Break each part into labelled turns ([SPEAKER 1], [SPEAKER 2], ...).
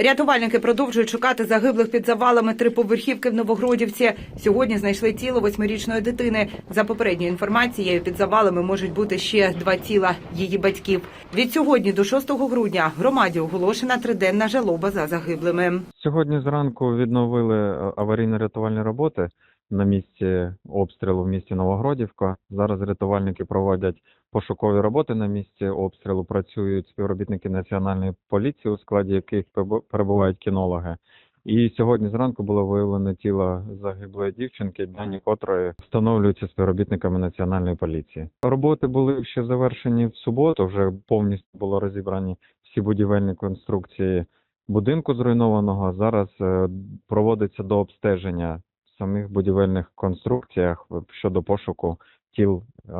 [SPEAKER 1] Рятувальники продовжують шукати загиблих під завалами триповерхівки в Новогродівці. Сьогодні знайшли тіло восьмирічної дитини. За попередньою інформацією, під завалами можуть бути ще два тіла її батьків. Від сьогодні до 6 грудня громаді оголошена триденна жалоба за загиблими.
[SPEAKER 2] Сьогодні зранку відновили е, аварійно-рятувальні роботи на місці обстрілу в місті Новогродівка. Зараз рятувальники проводять пошукові роботи на місці обстрілу. Працюють співробітники національної поліції, у складі яких перебу- перебувають кінологи. І сьогодні зранку було виявлено тіло загиблої дівчинки, дані котрої встановлюються співробітниками національної поліції. Роботи були ще завершені в суботу. Вже повністю було розібрані всі будівельні конструкції будинку зруйнованого. Зараз е, проводиться до обстеження самих будівельних конструкціях щодо пошуку тіл е,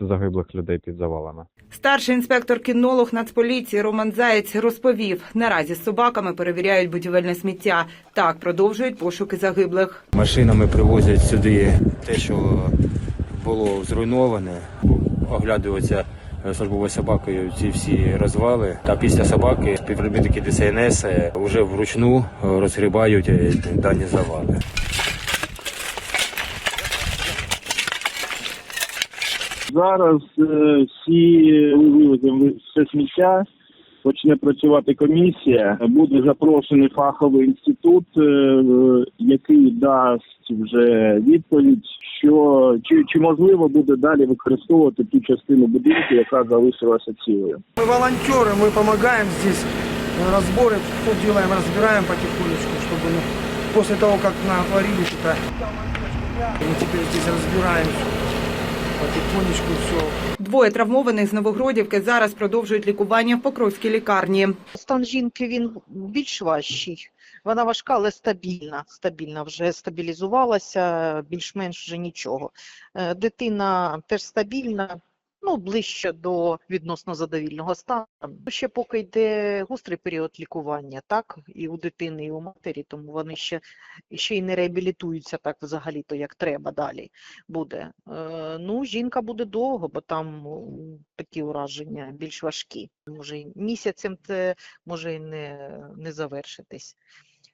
[SPEAKER 2] загиблих людей під завалами.
[SPEAKER 1] Старший інспектор-кінолог Нацполіції Роман Заєць розповів: наразі з собаками перевіряють будівельне сміття. Так продовжують пошуки загиблих.
[SPEAKER 3] Машинами привозять сюди те, що було зруйноване, оглядуються е, службовою собакою ці всі розвали. Та після собаки співробітники ДСНС вже вручну е, розгрібають е, дані завали.
[SPEAKER 4] Зараз е, всі вивеземо все сміття, почне працювати комісія. Буде запрошений фаховий інститут, е, який дасть вже відповідь, що чи, чи можливо буде далі використовувати ту частину будинку, яка залишилася цілою.
[SPEAKER 5] Мы волонтеры, мы помогаем здесь э, разборы, все делаем, разбираем потихонечку, чтобы ну, после того, как натворили что-то, мы теперь здесь разбираем потихонечку все.
[SPEAKER 1] Двоє травмованих з Новогродівки зараз продовжують лікування в Покровській лікарні.
[SPEAKER 6] Стан жінки він більш важчий. Вона важка, але стабільна. Стабільна вже стабілізувалася, більш-менш вже нічого. Е, Дитина теж стабільна, ну ближче до відносно задовільного стану. Ще поки йде гострий період лікування, так і у дитини, і у матері, тому вони ще, ще й не реабілітуються так взагалі-то, як треба далі буде. Е, Ну, жінка буде довго, бо там такі ураження більш важкі. Може, місяцем це може і не, не завершитись.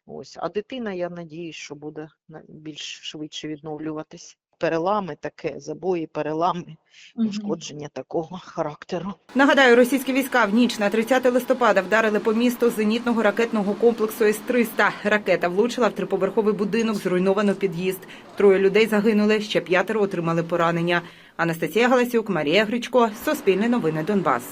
[SPEAKER 6] Ось. А дитина, я надіюсь, що буде більш швидше відновлюватись. Перелами таке, забої, перелами, ушкодження такого характеру.
[SPEAKER 1] Нагадаю, російські війська в ніч на 30 листопада вдарили по місту зенітного ракетного комплексу С-300. Ракета влучила в триповерховий будинок, зруйновано під'їзд. Троє людей загинули, ще п'ятеро отримали поранення. Анастасія Галасюк, Марія Гричко, Суспільне новини Донбас.